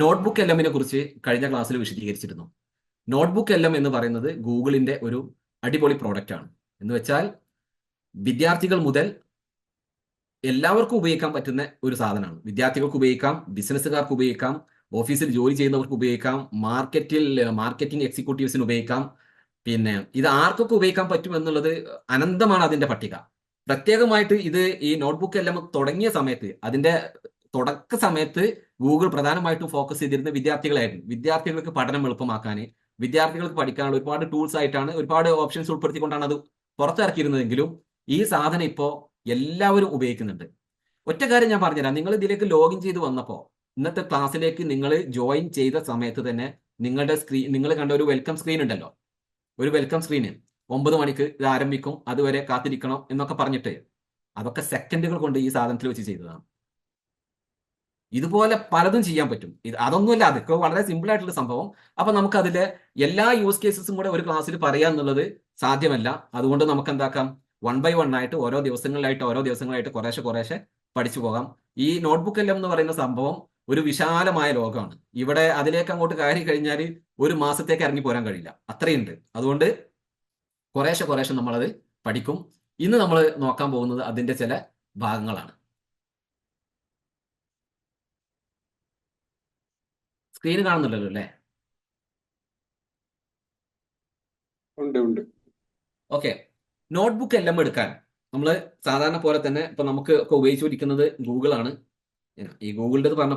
Notebook L എമ്മിനെ കുറിച്ച് കഴിഞ്ഞ ക്ലാസ്സിൽ വിശദീകരിച്ചിരുന്നു. നോട്ട്ബുക്ക് എൽ എം എന്ന് പറയുന്നത് ഗൂഗിളിന്റെ ഒരു അടിപൊളി പ്രോഡക്റ്റ് ആണ്. എന്ന് വെച്ചാൽ വിദ്യാർത്ഥികൾ മുതൽ എല്ലാവർക്കും ഉപയോഗിക്കാൻ പറ്റുന്ന ഒരു സാധനമാണ്. വിദ്യാർത്ഥികൾക്ക് ഉപയോഗിക്കാം ബിസിനസ്സുകാർക്ക് ഉപയോഗിക്കാം ഓഫീസിൽ ജോലി ചെയ്യുന്നവർക്ക് ഉപയോഗിക്കാം മാർക്കറ്റിൽ മാർക്കറ്റിംഗ് എക്സിക്യൂട്ടീവ്സിന് ഉപയോഗിക്കാം. പിന്നെ ഇത് ആർക്കൊക്കെ ഉപയോഗിക്കാൻ പറ്റും എന്നുള്ളത് അനന്തമാണ് അതിന്റെ പട്ടിക. പ്രത്യേകമായിട്ട് ഇത് ഈ നോട്ട്ബുക്ക് എല്ലാം തുടങ്ങിയ സമയത്ത് അതിന്റെ തുടക്ക സമയത്ത് ഗൂഗിൾ പ്രധാനമായിട്ടും ഫോക്കസ് ചെയ്തിരുന്ന വിദ്യാർത്ഥികളായിരുന്നു. വിദ്യാർത്ഥികൾക്ക് പഠനം എളുപ്പമാക്കാൻ വിദ്യാർത്ഥികൾക്ക് പഠിക്കാനുള്ള ഒരുപാട് ടൂൾസ് ആയിട്ടാണ് ഒരുപാട് ഓപ്ഷൻസ് ഉൾപ്പെടുത്തിക്കൊണ്ടാണ് അത് പുറത്തിറക്കിയിരുന്നതെങ്കിലും ഈ സാധനം ഇപ്പോൾ എല്ലാവരും ഉപയോഗിക്കുന്നുണ്ട്. ഒറ്റ കാര്യം ഞാൻ പറഞ്ഞുതരാം. നിങ്ങൾ ഇതിലേക്ക് ലോഗിൻ ചെയ്ത് വന്നപ്പോൾ ഇന്നത്തെ ക്ലാസ്സിലേക്ക് നിങ്ങൾ ജോയിൻ ചെയ്ത സമയത്ത് തന്നെ നിങ്ങളുടെ സ്ക്രീൻ നിങ്ങൾ കണ്ട ഒരു വെൽക്കം സ്ക്രീൻ ഉണ്ടല്ലോ. ഒരു വെൽക്കം സ്ക്രീന് ഒമ്പത് മണിക്ക് ഇത് ആരംഭിക്കും അതുവരെ കാത്തിരിക്കണം എന്നൊക്കെ പറഞ്ഞിട്ട് അതൊക്കെ സെക്കൻഡുകൾ കൊണ്ട് ഈ സാധനത്തിൽ വെച്ച് ചെയ്തതാണ്. ഇതുപോലെ പലതും ചെയ്യാൻ പറ്റും. ഇത് അതൊന്നുമല്ല അതൊക്കെ വളരെ സിമ്പിൾ ആയിട്ടുള്ള സംഭവം. അപ്പൊ നമുക്ക് അതിലെ എല്ലാ യൂസ് കേസസും കൂടെ ഒരു ക്ലാസ്സിൽ പറയാന്നുള്ളത് സാധ്യമല്ല. അതുകൊണ്ട് നമുക്ക് എന്താക്കാം വൺ ബൈ വൺ ആയിട്ട് ഓരോ ദിവസങ്ങളിലായിട്ട് ഓരോ ദിവസങ്ങളായിട്ട് കുറേശ്ശെ കുറേശ്ശെ പഠിച്ചു പോകാം. ഈ നോട്ട്ബുക്ക് എല്ലാം എന്ന് പറയുന്ന സംഭവം ഒരു വിശാലമായ ലോകമാണ്. ഇവിടെ അതിലേക്ക് അങ്ങോട്ട് കയറി കഴിഞ്ഞാൽ ഒരു മാസത്തേക്ക് ഇറങ്ങി പോരാൻ കഴിയില്ല. അത്രയുണ്ട്. അതുകൊണ്ട് കുറേശ്ശെ കുറേശ്ശെ നമ്മളത് പഠിക്കും. ഇന്ന് നമ്മൾ നോക്കാൻ പോകുന്നത് അതിന്റെ ചില ഭാഗങ്ങളാണ്. സ്ക്രീൻ കാണുന്നില്ലല്ലോ അല്ലേ? ഉണ്ട് ഉണ്ട്. ഓക്കെ നോട്ട്ബുക്ക് എല്ലാം എടുക്കാൻ. നമ്മൾ സാധാരണ പോലെ തന്നെ ഇപ്പൊ നമുക്ക് ഒക്കെ ഉപയോഗിച്ചുകൊണ്ടിരിക്കുന്നത് ഗൂഗിൾ ആണ്. ഈ ഗൂഗിളിന്റെ പറഞ്ഞ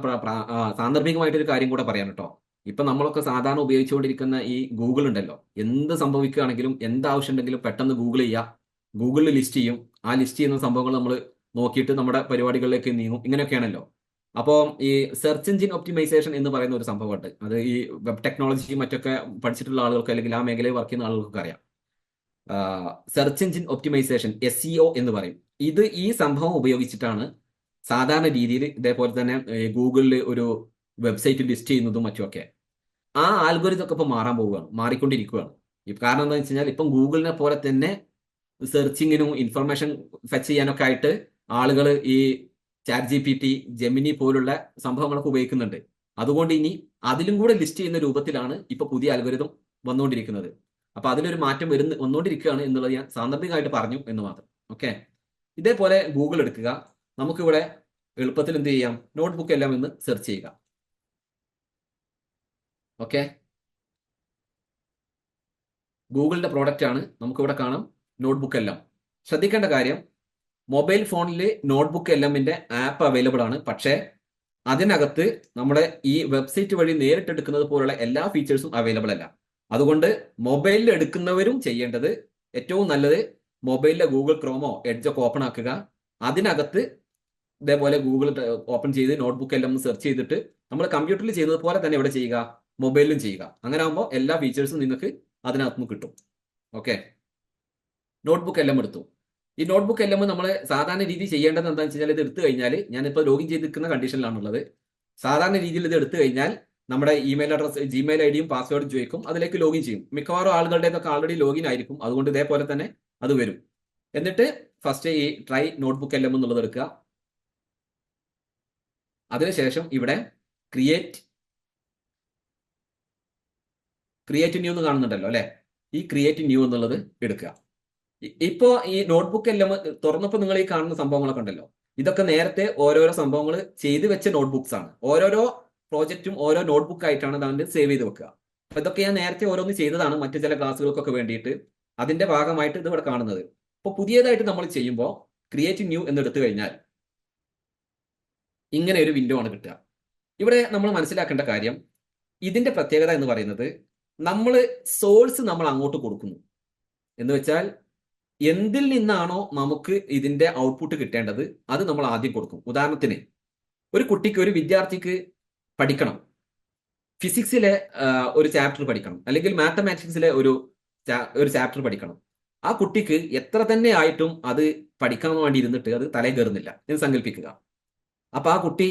ആ, സാന്ദർഭികമായിട്ടൊരു കാര്യം കൂടെ പറയാം കേട്ടോ. ഇപ്പൊ നമ്മളൊക്കെ സാധാരണ ഉപയോഗിച്ചുകൊണ്ടിരിക്കുന്ന ഈ ഗൂഗിൾ ഉണ്ടല്ലോ. എന്ത് സംഭവിക്കുകയാണെങ്കിലും എന്ത് ആവശ്യം ഉണ്ടെങ്കിലും പെട്ടെന്ന് ഗൂഗിൾ ചെയ്യുക ഗൂഗിളിൽ ലിസ്റ്റ് ചെയ്യും. ആ ലിസ്റ്റ് ചെയ്യുന്ന സംഭവങ്ങൾ നമ്മൾ നോക്കിയിട്ട് നമ്മുടെ പരിപാടികളിലേക്ക് നീങ്ങും. ഇങ്ങനെയൊക്കെയാണല്ലോ. അപ്പോൾ ഈ സെർച്ച് എഞ്ചിൻ ഒപ്റ്റിമൈസേഷൻ എന്ന് പറയുന്ന ഒരു സംഭവമുണ്ട്. അത് ഈ വെബ് ടെക്നോളജി മറ്റൊക്കെ പഠിച്ചിട്ടുള്ള ആളുകൾക്ക് അല്ലെങ്കിൽ ആ മേഖലയിൽ വർക്ക് ചെയ്യുന്ന ആളുകൾക്ക് അറിയാം. സെർച്ച് എഞ്ചിൻ ഒപ്റ്റിമൈസേഷൻ എസ് എന്ന് പറയും. ഇത് ഈ സംഭവം ഉപയോഗിച്ചിട്ടാണ് സാധാരണ രീതിയിൽ ഇതേപോലെ തന്നെ ഗൂഗിളിൽ ഒരു വെബ്സൈറ്റ് ലിസ്റ്റ് ചെയ്യുന്നതും മറ്റുമൊക്കെ ആ ആൽഗോരിതം ഒക്കെ ഇപ്പൊ മാറാൻ പോവുകയാണ് മാറിക്കൊണ്ടിരിക്കുകയാണ്. കാരണം എന്താണെന്ന് വെച്ച് കഴിഞ്ഞാൽ ഇപ്പം ഗൂഗിളിനെ പോലെ തന്നെ സെർച്ചിങ്ങിനും ഇൻഫർമേഷൻ ഫെച്ച് ചെയ്യാനൊക്കെ ആയിട്ട് ആളുകൾ ഈ chat G P T Gemini പോലുള്ള സംഭവങ്ങളൊക്കെ ഉപയോഗിക്കുന്നുണ്ട്. അതുകൊണ്ട് ഇനി അതിലും കൂടെ ലിസ്റ്റ് ചെയ്യുന്ന രൂപത്തിലാണ് ഇപ്പൊ പുതിയ അൽഗോരിതം വന്നുകൊണ്ടിരിക്കുന്നത് അപ്പൊ അതിലൊരു മാറ്റം വരുന്ന വന്നുകൊണ്ടിരിക്കുകയാണ് എന്നുള്ളത് ഞാൻ സാന്ദർഭികമായിട്ട് പറഞ്ഞു എന്ന് മാത്രം. ഓക്കെ? ഇതേപോലെ ഗൂഗിൾ എടുക്കുക. നമുക്കിവിടെ എളുപ്പത്തിൽ എന്ത് ചെയ്യാം? നോട്ട്ബുക്ക് എല്ലാം എന്ന് സെർച്ച് ചെയ്യുക. ഓക്കെ? ഗൂഗിളിന്റെ പ്രോഡക്റ്റ് ആണ് നമുക്കിവിടെ കാണാം. നോട്ട്ബുക്ക് എല്ലാം. ശ്രദ്ധിക്കേണ്ട കാര്യം മൊബൈൽ ഫോണിൽ നോട്ട്ബുക്ക് എല്ലാമിന്റെ ആപ്പ് അവൈലബിൾ ആണ്. പക്ഷേ അതിനകത്ത് നമ്മുടെ ഈ വെബ്സൈറ്റ് വഴി നേരിട്ട് എടുക്കുന്നത് പോലുള്ള എല്ലാ ഫീച്ചേഴ്സും അവൈലബിൾ അല്ല. അതുകൊണ്ട് മൊബൈലിൽ എടുക്കുന്നവരും ചെയ്യേണ്ടത് ഏറ്റവും നല്ലത് മൊബൈലിലെ ഗൂഗിൾ ക്രോമോ എഡ്ജ് ഒക്കെ ഓപ്പൺ ആക്കുക. അതിനകത്ത് ഇതേപോലെ ഗൂഗിൾ ഓപ്പൺ ചെയ്ത് നോട്ട്ബുക്ക് എല്ലാം സെർച്ച് ചെയ്തിട്ട് നമ്മൾ കമ്പ്യൂട്ടറിൽ ചെയ്യുന്നത് പോലെ തന്നെ ഇവിടെ ചെയ്യുക മൊബൈലിലും ചെയ്യുക. അങ്ങനെ ആകുമ്പോൾ എല്ലാ ഫീച്ചേഴ്സും നിങ്ങൾക്ക് അതിനകത്തുനിന്ന് കിട്ടും. ഓക്കെ നോട്ട്ബുക്ക് എല്ലാം എടുത്തു. ഈ നോട്ട്ബുക്ക് എല്ലാം നമ്മൾ സാധാരണ രീതി ചെയ്യേണ്ടത് എന്താണെന്ന് വെച്ചാൽ ഇത് എടുത്തു കഴിഞ്ഞാൽ ഞാനിപ്പോൾ ലോഗിൻ ചെയ്തിരിക്കുന്ന കണ്ടീഷനിലാണുള്ളത് സാധാരണ രീതിയിൽ ഇത് എടുത്തു കഴിഞ്ഞാൽ നമ്മുടെ ഇമെയിൽ അഡ്രസ് ജിമെയിൽ ഐ ഡിയും പാസ്വേഡും ചോദിക്കും. അതിലേക്ക് ലോഗിൻ ചെയ്യും. മിക്കവാറും ആളുകളുടേതൊക്കെ ആൾറെഡി ലോഗിൻ ആയിരിക്കും. അതുകൊണ്ട് ഇതേപോലെ തന്നെ അത് വരും. എന്നിട്ട് ഫസ്റ്റ് ഈ ട്രൈ നോട്ട്ബുക്ക് എല്ലാം എന്നുള്ളത് എടുക്കുക. അതിനുശേഷം ഇവിടെ ക്രിയേറ്റ് ക്രിയേറ്റ് ന്യൂ എന്ന് കാണുന്നുണ്ടല്ലോ അല്ലെ? ഈ ക്രിയേറ്റ് ന്യൂ എന്നുള്ളത് എടുക്കുക. ഇപ്പോ ഈ നോട്ട്ബുക്ക് എല്ലാം തുറന്നപ്പോൾ നിങ്ങൾ ഈ കാണുന്ന സംഭവങ്ങളൊക്കെ ഉണ്ടല്ലോ. ഇതൊക്കെ നേരത്തെ ഓരോരോ സംഭവങ്ങൾ ചെയ്തു വെച്ച നോട്ട്ബുക്സ് ആണ് ഓരോരോ പ്രോജക്റ്റും ഓരോ നോട്ട്ബുക്ക് ആയിട്ടാണ് അതുകൊണ്ട് സേവ് ചെയ്ത് വെക്കുക. അപ്പൊ ഇതൊക്കെ ഞാൻ നേരത്തെ ഓരോന്ന് ചെയ്തതാണ് മറ്റു ചില ക്ലാസ്സുകൾക്കൊക്കെ വേണ്ടിയിട്ട്. അതിന്റെ ഭാഗമായിട്ട് ഇത് ഇവിടെ കാണുന്നത്. അപ്പൊ പുതിയതായിട്ട് നമ്മൾ ചെയ്യുമ്പോൾ ക്രിയേറ്റ് ന്യൂ എന്ന് എടുത്തു കഴിഞ്ഞാൽ ഇങ്ങനെ ഒരു വിൻഡോ ആണ് കിട്ടുക. ഇവിടെ നമ്മൾ മനസ്സിലാക്കേണ്ട കാര്യം ഇതിന്റെ പ്രത്യേകത എന്ന് പറയുന്നത് നമ്മൾ സോഴ്സ് നമ്മൾ അങ്ങോട്ട് കൊടുക്കുന്നു. എന്ന് വെച്ചാൽ എന്തിൽ നിന്നാണോ നമുക്ക് ഇതിന്റെ ഔട്ട്പുട്ട് കിട്ടേണ്ടത്? അത് നമ്മൾ ആദ്യം കൊടുക്കും. ഉദാഹരണത്തിന് ഒരു കുട്ടിക്ക് ഒരു വിദ്യാർത്ഥിക്ക് പഠിക്കണം. ഫിസിക്സിലെ ഒരു ചാപ്റ്റർ പഠിക്കണം. അല്ലെങ്കിൽ മാത്തമാറ്റിക്സിലെ ഒരു ഒരു ചാപ്റ്റർ പഠിക്കണം. ആ കുട്ടിക്ക് എത്ര തന്നെ ആയിട്ടും അത് പഠിക്കാൻ വേണ്ടി ഇരുന്നിട്ട് അത് തലേ കയറുന്നില്ല. എന്ന് സങ്കല്പിക്കുക അപ്പൊ ആ കുട്ടി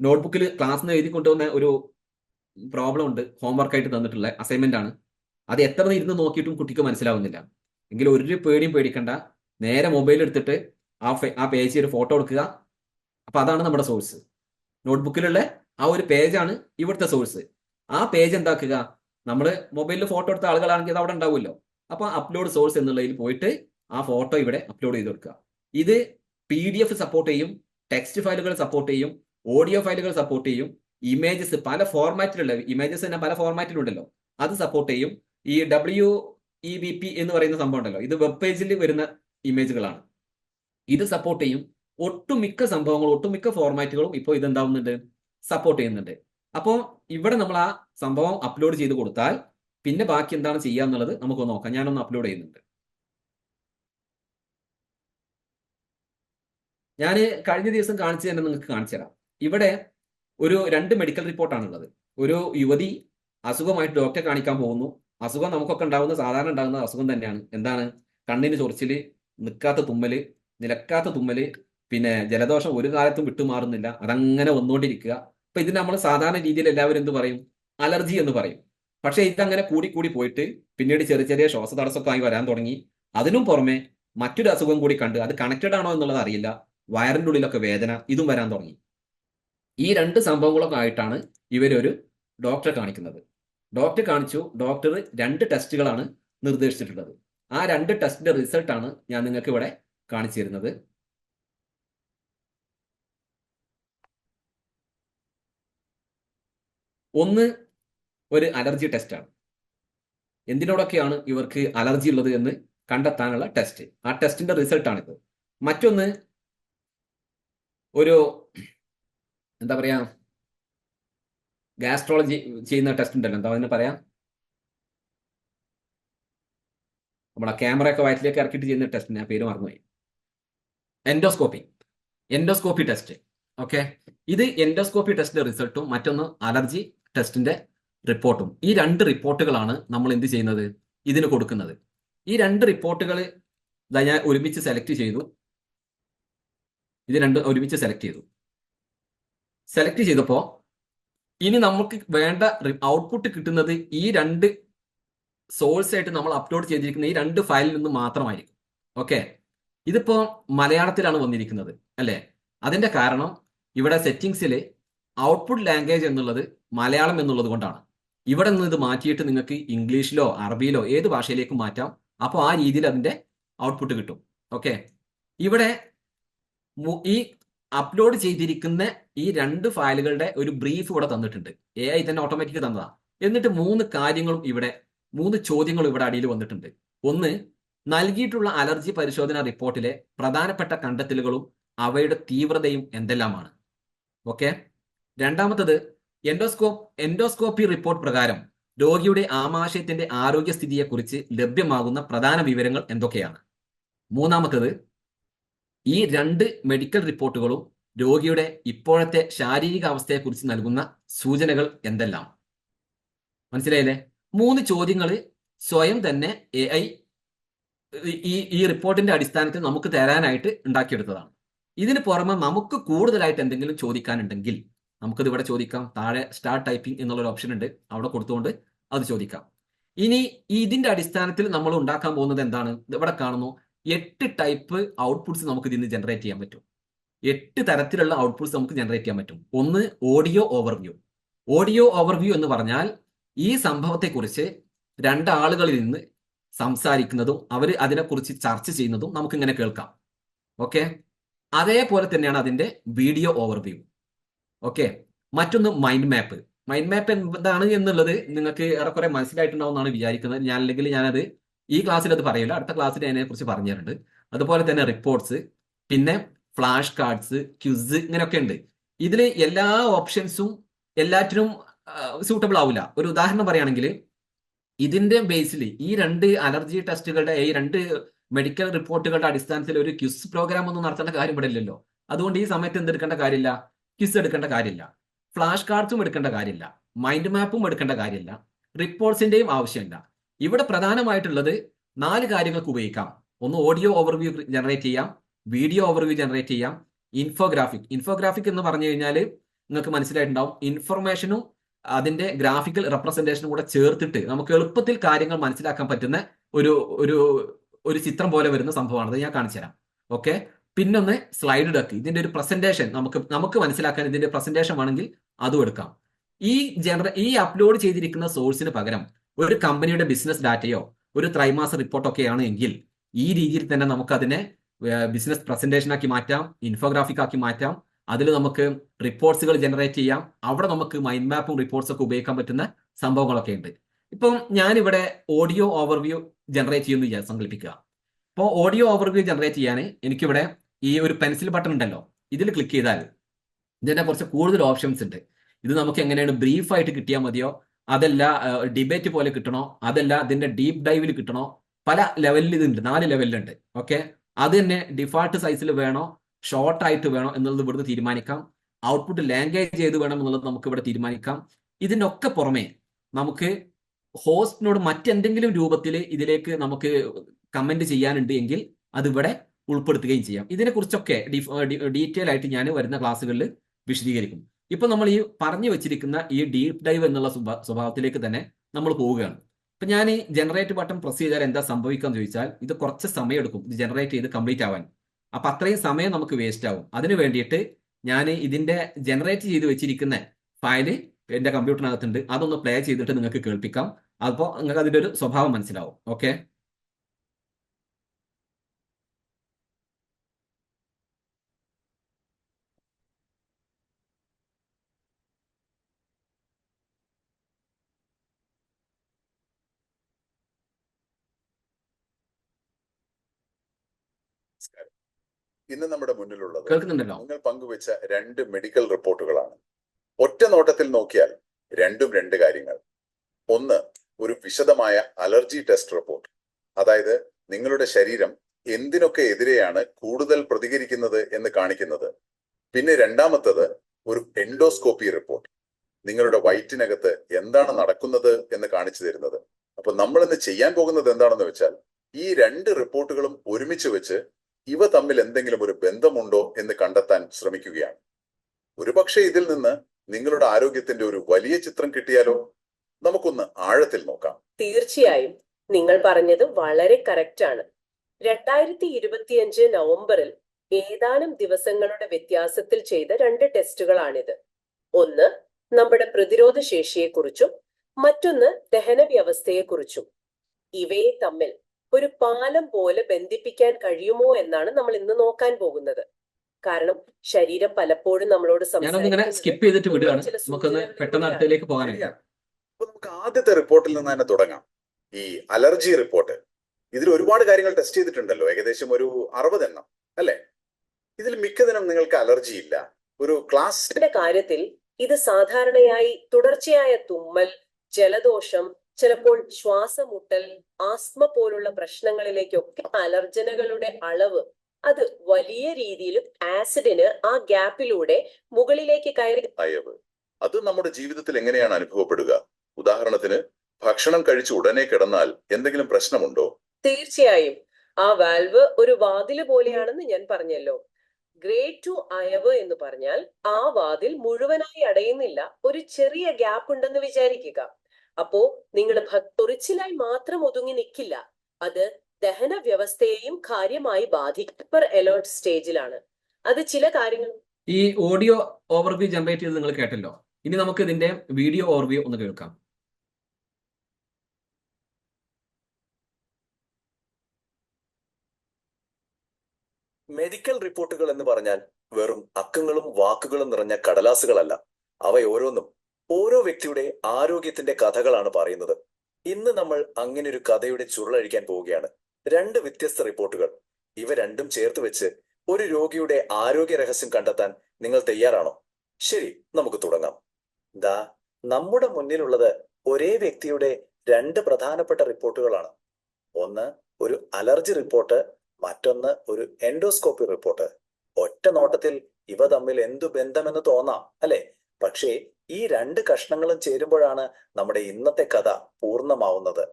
നോട്ട്ബുക്കിൽ ക്ലാസ്സിൽ നിന്ന് എഴുതി കൊണ്ടുവന്ന ഒരു പ്രോബ്ലം ഉണ്ട്. ഹോംവർക്ക് ആയിട്ട് തന്നിട്ടുള്ള അസൈൻമെന്റ് ആണ്. അത് എത്ര ഇരുന്ന് നോക്കിയിട്ടും കുട്ടിക്ക് മനസ്സിലാവുന്നില്ല. എങ്കിൽ ഒരു പേടിയും പേടിക്കണ്ട. നേരെ മൊബൈൽ എടുത്തിട്ട് ആ ആ പേജ് ഒരു ഫോട്ടോ എടുക്കുക. അപ്പൊ അതാണ് നമ്മുടെ സോഴ്സ് നോട്ട്ബുക്കിലുള്ള ആ ഒരു പേജാണ് ഇവിടുത്തെ സോഴ്സ് ആ പേജ് എന്താക്കുക? നമ്മൾ മൊബൈലിൽ ഫോട്ടോ എടുത്ത ആളുകളാണെങ്കിൽ അത് അവിടെ ഉണ്ടാവുമല്ലോ. അപ്പൊ അപ്ലോഡ് സോഴ്സ് എന്നുള്ളതിൽ പോയിട്ട് ആ ഫോട്ടോ ഇവിടെ അപ്ലോഡ് ചെയ്ത് കൊടുക്കുക. ഇത് പി ഡി എഫ് സപ്പോർട്ട് ചെയ്യും ടെക്സ്റ്റ് ഫയലുകൾ സപ്പോർട്ട് ചെയ്യും ഓഡിയോ ഫയലുകൾ സപ്പോർട്ട് ചെയ്യും ഇമേജസ് പല ഫോർമാറ്റിലുള്ള ഇമേജസ് തന്നെ പല ഫോർമാറ്റിലുണ്ടല്ലോ അത് സപ്പോർട്ട് ചെയ്യും. ഈ ഡബ്ല്യു ഇ ബി പി എന്ന് പറയുന്ന സംഭവം ഉണ്ടല്ലോ ഇത് വെബ് പേജിൽ വരുന്ന ഇമേജുകളാണ് ഇത് സപ്പോർട്ട് ചെയ്യും. ഒട്ടുമിക്ക സംഭവങ്ങളും ഒട്ടുമിക്ക ഫോർമാറ്റുകളും ഇപ്പോൾ ഇതെന്താവുന്നുണ്ട്? സപ്പോർട്ട് ചെയ്യുന്നുണ്ട്. അപ്പോൾ ഇവിടെ നമ്മൾ ആ സംഭവം അപ്ലോഡ് ചെയ്ത് കൊടുത്താൽ പിന്നെ ബാക്കി എന്താണ് ചെയ്യുക എന്നുള്ളത് നമുക്ക് നോക്കാം. ഞാനൊന്ന് അപ്ലോഡ് ചെയ്യുന്നുണ്ട്. ഞാൻ കഴിഞ്ഞ ദിവസം കാണിച്ചു തന്നെ നിങ്ങൾക്ക് കാണിച്ചു തരാം. ഇവിടെ ഒരു രണ്ട് മെഡിക്കൽ റിപ്പോർട്ടാണുള്ളത് ഒരു യുവതി അസുഖമായിട്ട് ഡോക്ടറെ കാണിക്കാൻ പോകുന്നു. അസുഖം നമുക്കൊക്കെ ഉണ്ടാകുന്ന സാധാരണ ഉണ്ടാകുന്ന അസുഖം തന്നെയാണ്. എന്താണ്? കണ്ണിന് ചൊറിച്ചിൽ നിൽക്കാത്ത തുമ്മൽ നിലക്കാത്ത തുമ്മൽ പിന്നെ ജലദോഷം ഒരു കാലത്തും വിട്ടുമാറുന്നില്ല. അതങ്ങനെ വന്നുകൊണ്ടിരിക്കുക. അപ്പൊ ഇതിന് നമ്മൾ സാധാരണ രീതിയിൽ എല്ലാവരും എന്ത് പറയും? അലർജി എന്ന് പറയും. പക്ഷേ ഇതങ്ങനെ കൂടി കൂടി പോയിട്ട് പിന്നീട് ചെറിയ ചെറിയ ശ്വാസ തടസ്സമൊക്കെ ആയി വരാൻ തുടങ്ങി. അതിനും പുറമെ മറ്റൊരു അസുഖം കൂടി കണ്ട് അത് കണക്റ്റഡ് ആണോ എന്നുള്ളത് അറിയില്ല. വയറിന്റെ ഉള്ളിലൊക്കെ വേദന ഇതും വരാൻ തുടങ്ങി. ഈ രണ്ട് സംഭവങ്ങളൊക്കെ ആയിട്ടാണ് ഇവരൊരു ഡോക്ടറെ കാണിക്കുന്നത്. ഡോക്ടറെ കാണിച്ചു ഡോക്ടർ രണ്ട് ടെസ്റ്റുകളാണ് നിർദ്ദേശിച്ചിട്ടുള്ളത്. ആ രണ്ട് ടെസ്റ്റിന്റെ റിസൾട്ടാണ് ഞാൻ നിങ്ങൾക്ക് ഇവിടെ കാണിച്ചു തരുന്നത് ഒന്ന് ഒരു അലർജി ടെസ്റ്റാണ്. എന്തിനോടൊക്കെയാണ് ഇവർക്ക് അലർജി ഉള്ളത് എന്ന് കണ്ടെത്താനുള്ള ടെസ്റ്റ്? ആ ടെസ്റ്റിന്റെ റിസൾട്ടാണിത് മറ്റൊന്ന് ഒരു എന്താ പറയാ ഗാസ്ട്രോളജി ചെയ്യുന്ന ടെസ്റ്റ് ഉണ്ടല്ലോ. എന്താ അതിന് പറയാം? നമ്മളെ ക്യാമറ ഒക്കെ വയറ്റിലേക്ക് ഇറക്കിയിട്ട് ചെയ്യുന്ന ടെസ്റ്റ് ഞാൻ പേര് മറന്നുപോയി. എൻഡോസ്കോപ്പി. Endoscopy test. ഓക്കെ? ഇത് എൻഡോസ്കോപ്പി ടെസ്റ്റിന്റെ റിസൾട്ടും മറ്റൊന്ന് അലർജി ടെസ്റ്റിന്റെ റിപ്പോർട്ടും. ഈ രണ്ട് റിപ്പോർട്ടുകളാണ് നമ്മൾ എന്ത് ചെയ്യുന്നത്? ഇതിന് കൊടുക്കുന്നത്. ഈ രണ്ട് റിപ്പോർട്ടുകൾ ഞാൻ ഒരുമിച്ച് സെലക്ട് ചെയ്തു. ഇത് രണ്ട് ഒരുമിച്ച് സെലക്ട് ചെയ്തു. സെലക്ട് ചെയ്തപ്പോൾ ഇനി നമുക്ക് വേണ്ട ഔട്ട്പുട്ട് കിട്ടുന്നത് ഈ രണ്ട് സോഴ്സ് ആയിട്ട് നമ്മൾ അപ്ലോഡ് ചെയ്തിരിക്കുന്ന ഈ രണ്ട് ഫയലിൽ നിന്ന് മാത്രമായിരിക്കും. ഓക്കെ ഇതിപ്പോ മലയാളത്തിലാണ് വന്നിരിക്കുന്നത് അല്ലെ? അതിന്റെ കാരണം ഇവിടെ സെറ്റിംഗ്സിൽ ഔട്ട്പുട്ട് ലാംഗ്വേജ് എന്നുള്ളത് മലയാളം എന്നുള്ളത് കൊണ്ടാണ്. ഇവിടെ നിന്ന് ഇത് മാറ്റിയിട്ട് നിങ്ങൾക്ക് ഇംഗ്ലീഷിലോ അറബിയിലോ ഏത് ഭാഷയിലേക്കും മാറ്റാം. അപ്പോൾ ആ രീതിയിൽ അതിന്റെ ഔട്ട്പുട്ട് കിട്ടും. ഓക്കെ ഇവിടെ ഈ അപ്ലോഡ് ചെയ്തിരിക്കുന്ന ഈ രണ്ട് ഫയലുകളുടെ ഒരു ബ്രീഫ് ഇവിടെ തന്നിട്ടുണ്ട്. എ ഐ തന്നെ ഓട്ടോമാറ്റിക് തന്നതാ. എന്നിട്ട് മൂന്ന് കാര്യങ്ങളും ഇവിടെ മൂന്ന് ചോദ്യങ്ങളും ഇവിടെ അടിയിൽ വന്നിട്ടുണ്ട്. ഒന്ന് നൽകിയിട്ടുള്ള അലർജി പരിശോധന റിപ്പോർട്ടിലെ പ്രധാനപ്പെട്ട കണ്ടെത്തലുകളും അവയുടെ തീവ്രതയും എന്തെല്ലാമാണ്? ഓക്കെ രണ്ടാമത്തത് എൻഡോസ്കോപ്പ് എൻഡോസ്കോപ്പി റിപ്പോർട്ട് പ്രകാരം രോഗിയുടെ ആമാശയത്തിന്റെ ആരോഗ്യസ്ഥിതിയെക്കുറിച്ച് ലഭ്യമാകുന്ന പ്രധാന വിവരങ്ങൾ എന്തൊക്കെയാണ്? മൂന്നാമത്തത് ഈ രണ്ട് മെഡിക്കൽ റിപ്പോർട്ടുകളും രോഗിയുടെ ഇപ്പോഴത്തെ ശാരീരിക അവസ്ഥയെക്കുറിച്ച് നൽകുന്ന സൂചനകൾ എന്തെല്ലാം? മനസ്സിലായില്ലേ? മൂന്ന് ചോദ്യങ്ങൾ സ്വയം തന്നെ എ ഐ ഈ ഈ റിപ്പോർട്ടിന്റെ അടിസ്ഥാനത്തിൽ നമുക്ക് തരാനായിട്ട് ഉണ്ടാക്കിയെടുത്തതാണ്. ഇതിന് പുറമെ നമുക്ക് കൂടുതലായിട്ട് എന്തെങ്കിലും ചോദിക്കാനുണ്ടെങ്കിൽ നമുക്കത് ഇവിടെ ചോദിക്കാം. താഴെ സ്റ്റാർട്ട് ടൈപ്പിംഗ് എന്നുള്ള ഒരു ഓപ്ഷൻ ഉണ്ട്. അവിടെ കൊടുത്തുകൊണ്ട് അത് ചോദിക്കാം. ഇനി ഇതിന്റെ അടിസ്ഥാനത്തിൽ നമ്മൾ ഉണ്ടാക്കാൻ പോകുന്നത് എന്താണ്? ഇവിടെ കാണുന്നു. എട്ട് ടൈപ്പ് ഔട്ട്പുട്ട്സ് നമുക്ക് ഇതിൽ നിന്ന് ജനറേറ്റ് ചെയ്യാൻ പറ്റും. എട്ട് തരത്തിലുള്ള ഔട്ട്പുട്ട്സ് നമുക്ക് ജനറേറ്റ് ചെയ്യാൻ പറ്റും. ഒന്ന് ഓഡിയോ ഓവർവ്യൂ ഓഡിയോ ഓവർവ്യൂ എന്ന് പറഞ്ഞാൽ ഈ സംഭവത്തെക്കുറിച്ച് രണ്ടാളുകളിൽ നിന്ന് സംസാരിക്കുന്നതും അവർ അതിനെക്കുറിച്ച് ചർച്ച ചെയ്യുന്നതും നമുക്ക് ഇങ്ങനെ കേൾക്കാം. ഓക്കെ അതേപോലെ തന്നെയാണ് അതിന്റെ വീഡിയോ ഓവർവ്യൂ ഓക്കെ മറ്റൊന്ന് മൈൻഡ് മാപ്പ് മൈൻഡ് മാപ്പ് എന്താണ് എന്നുള്ളത് നിങ്ങൾക്ക് ഏറെക്കുറെ മനസ്സിലായിട്ടുണ്ടാവും എന്നാണ് വിചാരിക്കുന്നത്. ഞാൻ അല്ലെങ്കിൽ ഞാനത് ഈ ക്ലാസ്സിൽ അത് പറയില്ല. അടുത്ത ക്ലാസ്സിൽ അതിനെക്കുറിച്ച് പറഞ്ഞു തരുന്നുണ്ട് അതുപോലെ തന്നെ റിപ്പോർട്ട്സ് പിന്നെ ഫ്ലാഷ് കാർഡ്സ് ക്യുസ് ഇങ്ങനെയൊക്കെ ഉണ്ട്. ഇതിൽ എല്ലാ ഓപ്ഷൻസും എല്ലാറ്റിനും സൂട്ടബിൾ ആവില്ല ഒരു ഉദാഹരണം പറയുകയാണെങ്കിൽ ഇതിന്റെ ബേസിൽ ഈ രണ്ട് അലർജി ടെസ്റ്റുകളുടെ ഈ രണ്ട് മെഡിക്കൽ റിപ്പോർട്ടുകളുടെ അടിസ്ഥാനത്തിൽ ഒരു ക്യുസ് പ്രോഗ്രാം ഒന്നും നടത്തേണ്ട കാര്യം ഇവിടെ ഇല്ലല്ലോ. അതുകൊണ്ട് ഈ സമയത്ത് എന്തെടുക്കേണ്ട കാര്യമില്ല? ക്വിസ് എടുക്കേണ്ട കാര്യമില്ല. ഫ്ലാഷ് കാർഡ്സും എടുക്കേണ്ട കാര്യമില്ല. മൈൻഡ് മാപ്പും എടുക്കേണ്ട കാര്യമില്ല. റിപ്പോർട്ട്സിന്റെയും ആവശ്യമില്ല. ഇവിടെ പ്രധാനമായിട്ടുള്ളത് നാല് കാര്യങ്ങൾക്ക് ഉപയോഗിക്കാം. ഒന്ന് ഓഡിയോ ഓവർവ്യൂ ജനറേറ്റ് ചെയ്യാം വീഡിയോ ഓവർവ്യൂ ജനറേറ്റ് ചെയ്യാം ഇൻഫോഗ്രാഫിക് ഇൻഫോഗ്രാഫിക് എന്ന് പറഞ്ഞു കഴിഞ്ഞാൽ നിങ്ങൾക്ക് മനസ്സിലായിട്ടുണ്ടാവും ഇൻഫർമേഷനും അതിന്റെ ഗ്രാഫിക്കൽ റെപ്രസെന്റേഷനും കൂടെ ചേർത്തിട്ട് നമുക്ക് എളുപ്പത്തിൽ കാര്യങ്ങൾ മനസ്സിലാക്കാൻ പറ്റുന്ന ഒരു ഒരു ഒരു ചിത്രം പോലെ വരുന്ന സംഭവമാണ്. ഞാൻ കാണിച്ചു തരാം. ഓക്കെ പിന്നൊന്ന് സ്ലൈഡ് ഡെക്ക് ഇതിന്റെ ഒരു പ്രസന്റേഷൻ നമുക്ക് നമുക്ക് മനസ്സിലാക്കാൻ ഇതിന്റെ പ്രസന്റേഷൻ വേണമെങ്കിൽ അതും എടുക്കാം. ഈ ജനറ ഈ അപ്ലോഡ് ചെയ്തിരിക്കുന്ന സോഴ്സിന് പകരം ഒരു കമ്പനിയുടെ ബിസിനസ് ഡാറ്റയോ ഒരു ത്രൈമാസ റിപ്പോർട്ടൊക്കെയാണ് എങ്കിൽ ഈ രീതിയിൽ തന്നെ നമുക്ക് അതിനെ ബിസിനസ് പ്രസന്റേഷൻ ആക്കി മാറ്റാം ഇൻഫോഗ്രാഫിക് ആക്കി മാറ്റാം. അതിൽ നമുക്ക് റിപ്പോർട്ട്സുകൾ ജനറേറ്റ് ചെയ്യാം. അവിടെ നമുക്ക് മൈൻഡ് മാപ്പും റിപ്പോർട്ട്സ് ഒക്കെ ഉപയോഗിക്കാൻ പറ്റുന്ന സംഭവങ്ങളൊക്കെ ഉണ്ട്. ഇപ്പം ഞാനിവിടെ ഓഡിയോ ഓവർവ്യൂ ജനറേറ്റ് ചെയ്യുന്നു സങ്കല്പിക്കുക. അപ്പോൾ ഓഡിയോ ഓവർവ്യൂ ജനറേറ്റ് ചെയ്യാൻ എനിക്കിവിടെ ഈ ഒരു പെൻസിൽ ബട്ടൺ ഉണ്ടല്ലോ. ഇതിൽ ക്ലിക്ക് ചെയ്താൽ ഇതിനെ കുറച്ച് കൂടുതൽ ഓപ്ഷൻസ് ഉണ്ട്. ഇത് നമുക്ക് എങ്ങനെയാണ് ബ്രീഫായിട്ട് കിട്ടിയാൽ മതിയോ? അതല്ല ഡിബേറ്റ് പോലെ കിട്ടണോ? അതല്ല ഇതിന്റെ ഡീപ്പ് ഡൈവിൽ കിട്ടണോ? പല ലെവലിൽ ഇതുണ്ട് നാല് ലെവലിലുണ്ട് ഓക്കെ അത് തന്നെ ഡിഫാൾട്ട് സൈസിൽ വേണോ? ഷോർട്ട് ആയിട്ട് വേണോ? എന്നുള്ളത് ഇവിടുന്ന് തീരുമാനിക്കാം. ഔട്ട്പുട്ട് ലാംഗ്വേജ് ഏത് വേണം എന്നുള്ളത് നമുക്ക് ഇവിടെ തീരുമാനിക്കാം. ഇതിനൊക്കെ പുറമെ നമുക്ക് ഹോസ്റ്റിനോട് മറ്റെന്തെങ്കിലും രൂപത്തിൽ ഇതിലേക്ക് നമുക്ക് കമന്റ് ചെയ്യാനുണ്ട് എങ്കിൽ അത് ഇവിടെ ഉൾപ്പെടുത്തുകയും ചെയ്യാം. ഇതിനെക്കുറിച്ചൊക്കെ ഡീറ്റെയിൽ ആയിട്ട് ഞാൻ വരുന്ന ക്ലാസ്സുകളിൽ വിശദീകരിക്കും. ഇപ്പൊ നമ്മൾ ഈ പറഞ്ഞു വെച്ചിരിക്കുന്ന ഈ ഡീപ് ഡൈവ് എന്നുള്ള സ്വഭാവത്തിലേക്ക് തന്നെ നമ്മൾ പോവുകയാണ്. ഇപ്പൊ ഞാൻ ഈ ജനറേറ്റ് ബട്ടൺ പ്രസ് ചെയ്താൽ എന്താ സംഭവിക്കാന്ന് ചോദിച്ചാൽ ഇത് കുറച്ച് സമയം എടുക്കും ഇത് ജനറേറ്റ് ചെയ്ത് കംപ്ലീറ്റ് ആവാൻ. അപ്പൊ അത്രയും സമയം നമുക്ക് വേസ്റ്റ് ആവും. അതിന് വേണ്ടിയിട്ട് ഞാൻ ഇതിന്റെ ജനറേറ്റ് ചെയ്ത് വെച്ചിരിക്കുന്ന ഫയൽ എന്റെ കമ്പ്യൂട്ടറിനകത്തുണ്ട് അതൊന്ന് പ്ലേ ചെയ്തിട്ട് നിങ്ങൾക്ക് കേൾപ്പിക്കാം. അപ്പോൾ നിങ്ങൾക്ക് അതിന്റെ ഒരു സ്വഭാവം മനസ്സിലാവും. ഓക്കെ ഇന്ന് നമ്മുടെ മുന്നിലുള്ളത് കേൾക്കുന്നുണ്ടല്ലോ. നിങ്ങൾ പങ്കുവെച്ച രണ്ട് മെഡിക്കൽ റിപ്പോർട്ടുകളാണ് ഒറ്റ നോട്ടത്തിൽ നോക്കിയാൽ രണ്ടും രണ്ട് കാര്യങ്ങൾ. ഒന്ന് ഒരു വിശദമായ അലർജി ടെസ്റ്റ് റിപ്പോർട്ട് അതായത് നിങ്ങളുടെ ശരീരം എന്തിനൊക്കെ എതിരെയാണ് കൂടുതൽ പ്രതികരിക്കുന്നത് എന്ന് കാണിക്കുന്നത്. പിന്നെ രണ്ടാമത്തത് ഒരു എൻഡോസ്കോപ്പി റിപ്പോർട്ട് നിങ്ങളുടെ വയറ്റിനകത്ത് എന്താണ് നടക്കുന്നത് എന്ന് കാണിച്ചു തരുന്നത്. അപ്പൊ നമ്മൾ ഇന്ന് ചെയ്യാൻ പോകുന്നത് എന്താണെന്ന് വെച്ചാൽ ഈ രണ്ട് റിപ്പോർട്ടുകളും ഒരുമിച്ച് വെച്ച് ഇവ തമ്മിൽ എന്തെങ്കിലും ഒരു ബന്ധമുണ്ടോ എന്ന് കണ്ടെത്താൻ ശ്രമിക്കുകയാണ്. ഒരുപക്ഷെ ഇതിൽ നിന്ന് നിങ്ങളുടെ ആരോഗ്യത്തിന്റെ ഒരു വലിയ ചിത്രം കിട്ടിയാലോ? നമുക്കൊന്ന് ആഴത്തിൽ നോക്കാം. തീർച്ചയായും. നിങ്ങൾ പറഞ്ഞത് വളരെ കറക്റ്റ് ആണ്. രണ്ടായിരത്തി ഇരുപത്തിയഞ്ച് നവംബറിൽ ഏതാനും ദിവസങ്ങളുടെ വ്യത്യാസത്തിൽ ചെയ്ത രണ്ട് ടെസ്റ്റുകളാണിത്. ഒന്ന് നമ്മുടെ പ്രതിരോധ ശേഷിയെക്കുറിച്ചും മറ്റൊന്ന് ദഹന വ്യവസ്ഥയെക്കുറിച്ചും ഇവയെ തമ്മിൽ ഒരു പാലം പോലെ ബന്ധിപ്പിക്കാൻ കഴിയുമോ എന്നാണ് നമ്മൾ ഇന്ന് നോക്കാൻ പോകുന്നത്. കാരണം ശരീരം പലപ്പോഴും നമ്മളോട് സ്കിപ്പ് ചെയ്തിട്ട് വിടുകയാണ്. നമുക്ക് നമുക്കൊന്ന്. പെട്ടെന്ന് അടുത്തേക്ക് പോകാനായിട്ട്. നമുക്ക് ആദ്യത്തെ റിപ്പോർട്ടിൽ നിന്ന് തന്നെ തുടങ്ങാം. ഈ അലർജി റിപ്പോർട്ട്. ഇതിൽ ഒരുപാട് കാര്യങ്ങൾ ടെസ്റ്റ് ചെയ്തിട്ടുണ്ടല്ലോ. ഏകദേശം ഒരു അറുപതെണ്ണം അല്ലെ? ഇതിൽ മിക്കതിനും നിങ്ങൾക്ക് അലർജി ഇല്ല. ഒരു ക്ലാസ് കാര്യത്തിൽ ഇത് സാധാരണയായി തുടർച്ചയായ തുമ്മൽ ജലദോഷം ചിലപ്പോൾ ശ്വാസമുട്ടൽ ആസ്മ പോലുള്ള പ്രശ്നങ്ങളിലേക്കൊക്കെ അലർജനുകളുടെ അളവ് അത് വലിയ രീതിയിൽ ആസിഡിന് ആ ഗ്യാപ്പിലൂടെ മുകളിലേക്ക് കയറി അയവ്. അത് നമ്മുടെ ജീവിതത്തിൽ എങ്ങനെയാണ് അനുഭവപ്പെടുക? ഉദാഹരണത്തിന് ഭക്ഷണം കഴിച്ച് ഉടനെ കിടന്നാൽ എന്തെങ്കിലും പ്രശ്നമുണ്ടോ? തീർച്ചയായും. ആ വാൽവ് ഒരു വാതിൽ പോലെയാണെന്ന് ഞാൻ പറഞ്ഞല്ലോ. ഗ്രേറ്റ് ടു അയവ് എന്ന് പറഞ്ഞാൽ ആ വാതിൽ മുഴുവനായി അടയുന്നില്ല. ഒരു ചെറിയ ഗ്യാപ്പ് ഉണ്ടെന്ന് വിചാരിക്കുക. അപ്പോ നിങ്ങൾ ഭക്തൊറിച്ചിലായി മാത്രം ഒതുങ്ങി നിൽക്കില്ല അത് ദഹന വ്യവസ്ഥയെയും കാര്യമായി ബാധിക്കപ്പർ അലേർട്ട് സ്റ്റേജിലാണ് അത് ചില കാര്യങ്ങൾ ഈ ഓഡിയോ ഓവർവ്യൂ ജനറേറ്റ് ചെയ്ത് നിങ്ങൾ കേട്ടല്ലോ. ഇനി നമുക്ക് ഇതിന്റെ വീഡിയോ ഓവർവ്യൂ ഒന്ന് കേൾക്കാം. മെഡിക്കൽ റിപ്പോർട്ടുകൾ എന്ന് പറഞ്ഞാൽ വെറും അക്കങ്ങളും വാക്കുകളും നിറഞ്ഞ കടലാസുകളല്ല. അവ ഓരോന്നും ഓരോ വ്യക്തിയുടെ ആരോഗ്യത്തിന്റെ കഥകളാണ് പറയുന്നത്. ഇന്ന് നമ്മൾ അങ്ങനെ ഒരു കഥയുടെ ചുരുളഴിക്കാൻ പോവുകയാണ്. രണ്ട് വ്യത്യസ്ത റിപ്പോർട്ടുകൾ. ഇവ രണ്ടും ചേർത്ത് വെച്ച് ഒരു രോഗിയുടെ ആരോഗ്യ രഹസ്യം കണ്ടെത്താൻ നിങ്ങൾ തയ്യാറാണോ? ശരി നമുക്ക് തുടങ്ങാം. ദാ നമ്മുടെ മുന്നിലുള്ളത് ഒരേ വ്യക്തിയുടെ രണ്ട് പ്രധാനപ്പെട്ട റിപ്പോർട്ടുകളാണ്. ഒന്ന് ഒരു അലർജി റിപ്പോർട്ട് മറ്റൊന്ന് ഒരു എൻഡോസ്കോപ്പി റിപ്പോർട്ട്. ഒറ്റ നോട്ടത്തിൽ ഇവ തമ്മിൽ എന്തു ബന്ധമെന്ന് തോന്നാം അല്ലെ? പക്ഷേ ഈ രണ്ട് കഷ്ണങ്ങളും ചേരുമ്പോഴാണ് നമ്മുടെ ഇന്നത്തെ കഥ പൂർണമാവുന്നത്.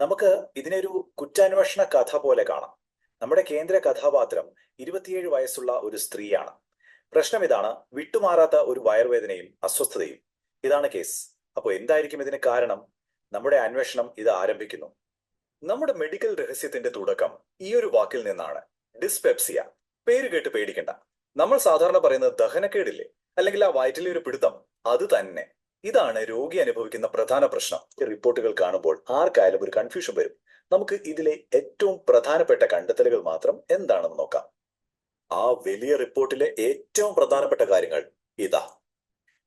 നമുക്ക് ഇതിനെ ഒരു കുറ്റാന്വേഷണ കഥ പോലെ കാണാം. നമ്മുടെ കേന്ദ്ര കഥാപാത്രം ഇരുപത്തിയേഴ് വയസ്സുള്ള ഒരു സ്ത്രീയാണ്. പ്രശ്നം ഇതാണ് വിട്ടുമാറാത്ത ഒരു വയർവേദനയും അസ്വസ്ഥതയും. ഇതാണ് കേസ്. അപ്പോൾ എന്തായിരിക്കും ഇതിന് കാരണം? നമ്മുടെ അന്വേഷണം ഇത് ആരംഭിക്കുന്നു. നമ്മുടെ മെഡിക്കൽ രഹസ്യത്തിന്റെ തുടക്കം ഈ ഒരു വാക്കിൽ നിന്നാണ്. ഡിസ്പെപ്സിയ. പേര് കേട്ട് പേടിക്കണ്ട. നമ്മൾ സാധാരണ പറയുന്നത് ദഹനക്കേടില്ലേ? അല്ലെങ്കിൽ ആ വയറ്റിലെ ഒരു പിടുത്തം. അത് തന്നെ. ഇതാണ് രോഗി അനുഭവിക്കുന്ന പ്രധാന പ്രശ്നം. ഈ റിപ്പോർട്ടുകൾ കാണുമ്പോൾ ആർക്കായാലും ഒരു കൺഫ്യൂഷൻ വരും. നമുക്ക് ഇതിലെ ഏറ്റവും പ്രധാനപ്പെട്ട കണ്ടെത്തലുകൾ മാത്രം എന്താണെന്ന് നോക്കാം. ആ വലിയ റിപ്പോർട്ടിലെ ഏറ്റവും പ്രധാനപ്പെട്ട കാര്യങ്ങൾ ഇതാ.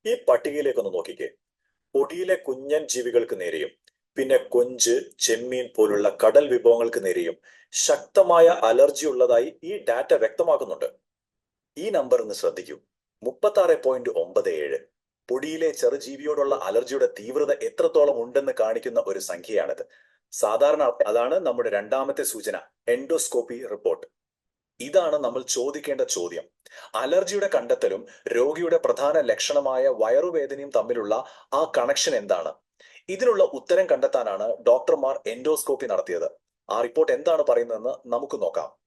ഈ പട്ടികയിലേക്കൊന്ന് നോക്കിക്കേ. പൊടിയിലെ കുഞ്ഞൻ ജീവികൾക്ക് നേരെയും പിന്നെ കൊഞ്ച് ചെമ്മീൻ പോലുള്ള കടൽ വിഭവങ്ങൾക്ക് നേരെയും ശക്തമായ അലർജി ഉള്ളതായി ഈ ഡാറ്റ വ്യക്തമാക്കുന്നുണ്ട്. ഈ നമ്പർ ഒന്ന് ശ്രദ്ധിക്കൂ. മുപ്പത്തി ആറ് പോയിന്റ് ഒമ്പത് ഏഴ്. പൊടിയിലെ ചെറുജീവിയോടുള്ള അലർജിയുടെ തീവ്രത എത്രത്തോളം ഉണ്ടെന്ന് കാണിക്കുന്ന ഒരു സംഖ്യയാണിത്. സാധാരണ അതാണ് നമ്മുടെ രണ്ടാമത്തെ സൂചന എൻഡോസ്കോപ്പി റിപ്പോർട്ട്. ഇതാണ് നമ്മൾ ചോദിക്കേണ്ട ചോദ്യം. അലർജിയുടെ കണ്ടെത്തലും രോഗിയുടെ പ്രധാന ലക്ഷണമായ വയറുവേദനയും തമ്മിലുള്ള ആ കണക്ഷൻ എന്താണ്? ഇതിനുള്ള ഉത്തരം കണ്ടെത്താനാണ് ഡോക്ടർമാർ എൻഡോസ്കോപ്പി നടത്തിയത്. ആ റിപ്പോർട്ട് എന്താണ് പറയുന്നതെന്ന് നമുക്ക് നോക്കാം.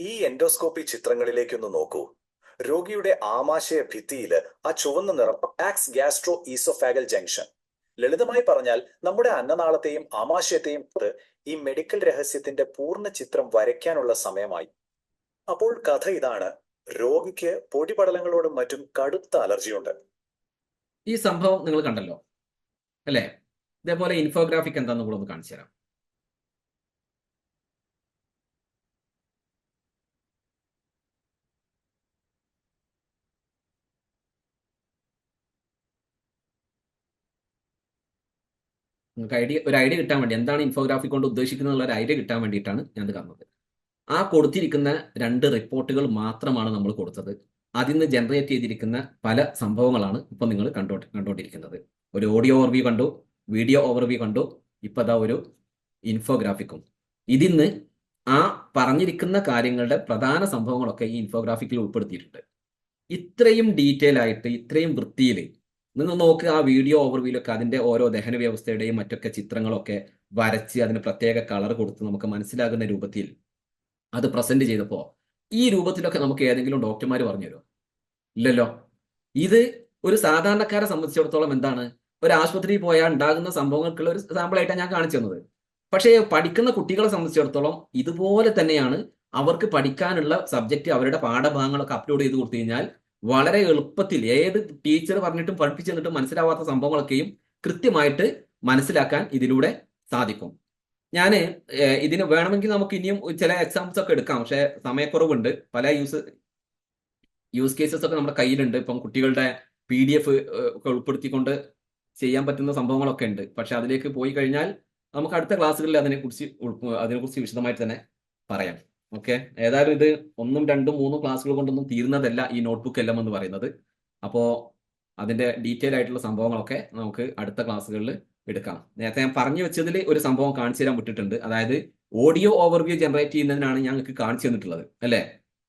ഈ എൻഡോസ്കോപ്പി ചിത്രങ്ങളിലേക്കൊന്ന് നോക്കൂ. രോഗിയുടെ ആമാശയ ഭിത്തിയിൽ ആ ചുവന്ന നിറം ആക്സ് ഗ്യാസ്ട്രോ ഈസോഫാഗൽ ജംഗ്ഷൻ. ലളിതമായി പറഞ്ഞാൽ നമ്മുടെ അന്നനാളത്തെയും ആമാശയത്തെയും ഈ മെഡിക്കൽ രഹസ്യത്തിന്റെ പൂർണ ചിത്രം വരയ്ക്കാനുള്ള സമയമായി. അപ്പോൾ കഥ ഇതാണ്. രോഗിക്ക് പൊടിപടലങ്ങളോട് മറ്റും കടുത്ത അലർജിയുണ്ട്. ഈ സംഭവം നിങ്ങൾ കണ്ടല്ലോ അല്ലേ? ഇതേപോലെ ഇൻഫോഗ്രാഫിക് എന്താന്ന് കൂടെ ഒന്ന് കാണിച്ചു തരാം. നിങ്ങൾക്ക് ഐഡിയ ഒരു ഐഡിയ കിട്ടാൻ വേണ്ടി എന്താണ് ഇൻഫോഗ്രാഫി കൊണ്ട് ഉദ്ദേശിക്കുന്നത് എന്നുള്ള ഒരു ഐഡിയ കിട്ടാൻ വേണ്ടിയിട്ടാണ് ഞാൻ കാണുന്നത്. ആ കൊടുത്തിരിക്കുന്ന രണ്ട് റിപ്പോർട്ടുകൾ മാത്രമാണ് നമ്മൾ കൊടുത്തത്. അതിൽ നിന്ന് ജനറേറ്റ് ചെയ്തിരിക്കുന്ന പല സംഭവങ്ങളാണ് ഇപ്പം നിങ്ങൾ കണ്ടോ കണ്ടുകൊണ്ടിരിക്കുന്നത് ഒരു ഓഡിയോ ഓവർവ്യൂ കണ്ടു വീഡിയോ ഓവർവ്യൂ കണ്ടു ഇപ്പം അതാ ഒരു ഇൻഫോഗ്രാഫിക്കും ഇതിൽ നിന്ന് ആ പറഞ്ഞിരിക്കുന്ന കാര്യങ്ങളുടെ പ്രധാന സംഭവങ്ങളൊക്കെ ഈ ഇൻഫോഗ്രാഫിക്കിൽ ഉൾപ്പെടുത്തിയിട്ടുണ്ട്. ഇത്രയും ഡീറ്റെയിൽ ആയിട്ട് ഇത്രയും വൃത്തിയിൽ നിങ്ങൾ നോക്കുക ആ വീഡിയോ ഓവർവ്യൂലൊക്കെ അതിന്റെ ഓരോ ദഹന വ്യവസ്ഥയുടെയും മറ്റൊക്കെ ചിത്രങ്ങളൊക്കെ വരച്ച് അതിന് പ്രത്യേക കളർ കൊടുത്ത് നമുക്ക് മനസ്സിലാകുന്ന രൂപത്തിൽ അത് പ്രസന്റ് ചെയ്തപ്പോൾ ഈ രൂപത്തിലൊക്കെ നമുക്ക് ഏതെങ്കിലും ഡോക്ടർമാർ പറഞ്ഞു തരുമോ ഇല്ലല്ലോ. ഇത് ഒരു സാധാരണക്കാരെ സംബന്ധിച്ചിടത്തോളം എന്താണ്? ഒരു ആശുപത്രിയിൽ പോയാൽ ഉണ്ടാകുന്ന സംഭവങ്ങൾക്കുള്ള ഒരു സാമ്പിളായിട്ടാണ് ഞാൻ കാണിച്ചു തന്നത്. പക്ഷേ പഠിക്കുന്ന കുട്ടികളെ സംബന്ധിച്ചിടത്തോളം ഇതുപോലെ തന്നെയാണ് അവർക്ക് പഠിക്കാനുള്ള സബ്ജക്റ്റ് അവരുടെ പാഠഭാഗങ്ങളൊക്കെ അപ്ലോഡ് ചെയ്ത് കൊടുത്തു കഴിഞ്ഞാൽ വളരെ എളുപ്പത്തിൽ ഏത് ടീച്ചർ പറഞ്ഞിട്ടും പഠിപ്പിച്ചു തന്നിട്ടും മനസ്സിലാവാത്ത സംഭവങ്ങളൊക്കെയും കൃത്യമായിട്ട് മനസ്സിലാക്കാൻ ഇതിലൂടെ സാധിക്കും. ഞാൻ ഇതിന് വേണമെങ്കിൽ നമുക്ക് ഇനിയും ചില എക്സാംസ് ഒക്കെ എടുക്കാം. പക്ഷെ സമയക്കുറവുണ്ട്. പല യൂസ് യൂസ് കേസസ് ഒക്കെ നമ്മുടെ കയ്യിലുണ്ട്. ഇപ്പം കുട്ടികളുടെ പി ഡി എഫ് ഒക്കെ ഉൾപ്പെടുത്തിക്കൊണ്ട് ചെയ്യാൻ പറ്റുന്ന സംഭവങ്ങളൊക്കെ ഉണ്ട്. പക്ഷെ അതിലേക്ക് പോയി കഴിഞ്ഞാൽ നമുക്ക് അടുത്ത ക്ലാസ്സുകളിൽ അതിനെക്കുറിച്ച് അതിനെക്കുറിച്ച് വിശദമായിട്ട് തന്നെ പറയാം. ഓക്കെ ഏതായാലും ഇത് ഒന്നും രണ്ടും മൂന്നും ക്ലാസ്സുകൾ കൊണ്ടൊന്നും തീരുന്നതല്ല ഈ നോട്ട്ബുക്ക് എല്ലാം എന്ന് പറയുന്നത്. അപ്പോൾ അതിന്റെ ഡീറ്റെയിൽ ആയിട്ടുള്ള സംഭവങ്ങളൊക്കെ നമുക്ക് അടുത്ത ക്ലാസ്സുകളിൽ എടുക്കാം. നേരത്തെ ഞാൻ പറഞ്ഞു വെച്ചതിൽ ഒരു സംഭവം കാണിച്ചു തരാൻ വിട്ടിട്ടുണ്ട്. അതായത് ഓഡിയോ ഓവർവ്യൂ ജനറേറ്റ് ചെയ്യുന്നതിനാണ് ഞാൻ നിങ്ങൾക്ക് കാണിച്ചു തന്നിട്ടുള്ളത്. അല്ലേ?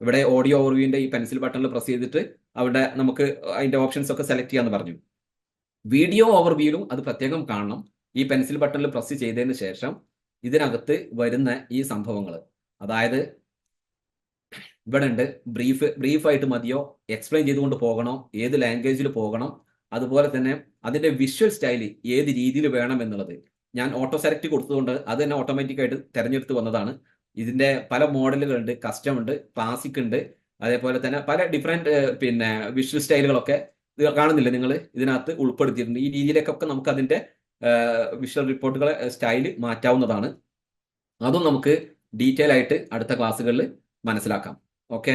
ഇവിടെ ഓഡിയോ ഓവർവ്യൂവിന്റെ ഈ പെൻസിൽ ബട്ടണിൽ പ്രസ് ചെയ്തിട്ട് അവിടെ നമുക്ക് അതിന്റെ ഓപ്ഷൻസ് ഒക്കെ സെലക്ട് ചെയ്യാന്ന് പറഞ്ഞു. വീഡിയോ ഓവർവ്യൂവിലും അത് പ്രത്യേകം കാണണം. ഈ പെൻസിൽ ബട്ടണിൽ പ്രസ് ചെയ്തതിന് ശേഷം ഇതിനകത്ത് വരുന്ന ഈ സംഭവങ്ങൾ അതായത് ഇവിടെ ഉണ്ട്. ബ്രീഫ് ബ്രീഫായിട്ട് മതിയോ? എക്സ്പ്ലെയിൻ ചെയ്തുകൊണ്ട് പോകണോ. ഏത് ലാംഗ്വേജിൽ പോകണം. അതുപോലെ തന്നെ അതിന്റെ വിഷ്വൽ സ്റ്റൈൽ ഏത് രീതിയിൽ വേണം എന്നുള്ളത്. ഞാൻ ഓട്ടോ സെലക്ട് കൊടുത്തതുകൊണ്ട് അത് തന്നെ ഓട്ടോമാറ്റിക്കായിട്ട് തിരഞ്ഞെടുത്ത് വന്നതാണ്. ഇതിന്റെ പല മോഡലുകളുണ്ട് കസ്റ്റം ഉണ്ട്. ക്ലാസിക് ഉണ്ട്. അതേപോലെ തന്നെ പല ഡിഫറെന്റ് പിന്നെ വിഷ്വൽ സ്റ്റൈലുകളൊക്കെ ഇത് കാണുന്നില്ല നിങ്ങൾ ഇതിനകത്ത് ഉൾപ്പെടുത്തിയിട്ടുണ്ട്. ഈ രീതിയിലേക്കൊക്കെ നമുക്ക് അതിന്റെ വിഷ്വൽ റിപ്പോർട്ടുകളെ സ്റ്റൈൽ മാറ്റാവുന്നതാണ്. അതും നമുക്ക് ഡീറ്റെയിൽ ആയിട്ട് അടുത്ത ക്ലാസ്സുകളിൽ മനസ്സിലാക്കാം. ഓക്കെ?